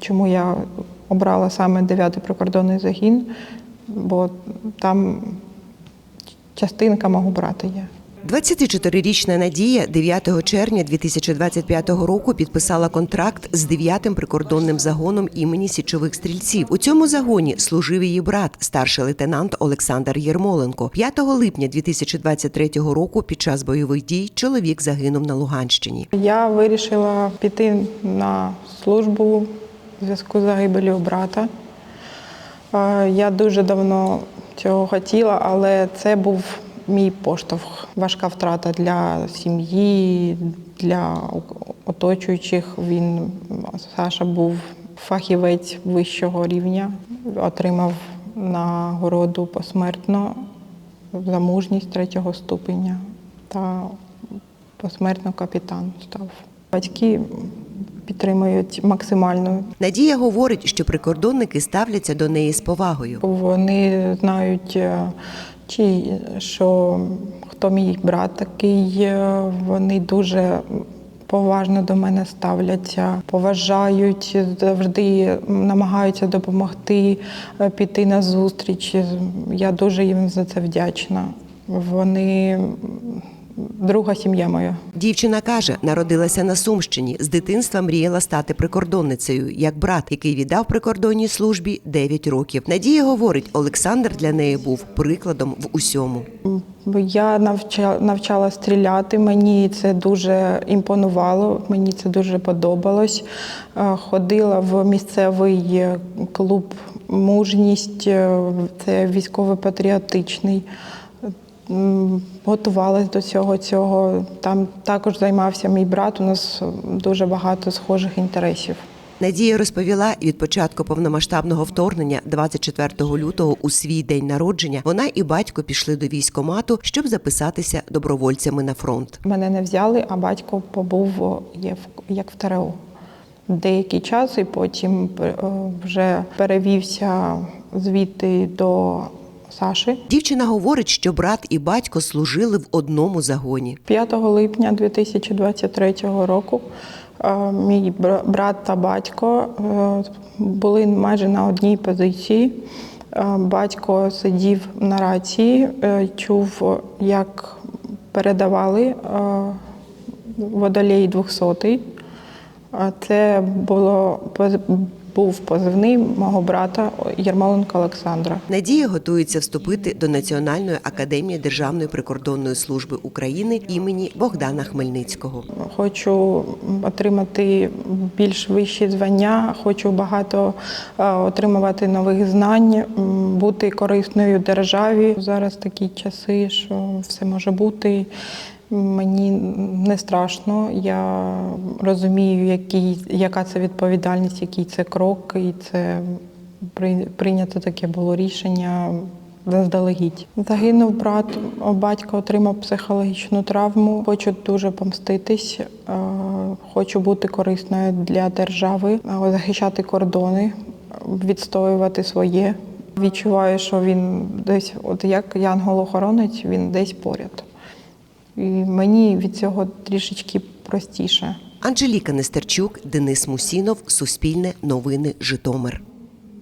чому я обрала саме 9-й прикордонний загін, бо там частинка мого брата є. 24-річна Надія 9 червня 2025 року підписала контракт з 9-тим прикордонним загоном імені січових стрільців. У цьому загоні служив її брат, старший лейтенант Олександр Єрмоленко. 5 липня 2023 року під час бойових дій чоловік загинув на Луганщині. Я вирішила піти на службу в зв'язку з загибелью брата. Я дуже давно цього хотіла, але це був мій поштовх. Важка втрата для сім'ї, для оточуючих. Він Саша був фахівець вищого рівня, отримав нагороду посмертно за мужність третього ступеня та посмертно капітан став. Батьки підтримують максимально. Надія говорить, що прикордонники ставляться до неї з повагою. Вони знають, е, чи що хто мій брат такий. е, Вони дуже поважно до мене ставляться, поважають, завжди намагаються допомогти, е, піти на зустріч. Я дуже їм за це вдячна. Вони друга сім'я моя. Дівчина каже, народилася на Сумщині. З дитинства мріяла стати прикордонницею, як брат, який віддав прикордонній службі 9 років. Надія говорить, Олександр для неї був прикладом в усьому. Я навчала, навчала стріляти, мені це дуже імпонувало, мені це дуже подобалось. Е, Ходила в місцевий е, клуб Мужність, е, це військово-патріотичний. Готувалась до цього цього. Там також займався мій брат. У нас дуже багато схожих інтересів. Надія розповіла, від початку повномасштабного вторгнення, 24 лютого, у свій день народження, вона і батько пішли до військомату, щоб записатися добровольцями на фронт. Мене не взяли, а батько побув як в ТРО. Деякий час і потім е, вже перевівся звідти до Саші. Дівчина говорить, що брат і батько служили в одному загоні. 5 липня 2023 року е, мій брат та батько е, були майже на одній позиції. Е, Батько сидів на рації, чув, як передавали е, водолей 200. Е, Це було був позивний мого брата Єрмоленка Олександра. Надія готується вступити до Національної академії Державної прикордонної служби України імені Богдана Хмельницького. Хочу отримати більш вищі звання, хочу багато е, отримувати нових знань, бути корисною державі. Зараз такі часи, що все може бути. Мені не страшно. Я розумію, який, яка це відповідальність, який це крок, і це прийнято таке було рішення заздалегідь. Загинув брат, батько отримав психологічну травму. Хочу дуже помститись, е, хочу бути корисною для держави, е, захищати кордони, відстоювати своє. Відчуваю, що він десь, от як янгол-охоронець, він десь поряд. І мені від цього трішечки простіше. Анжеліка Нестерчук, Денис Мусінов, Суспільне новини, Житомир.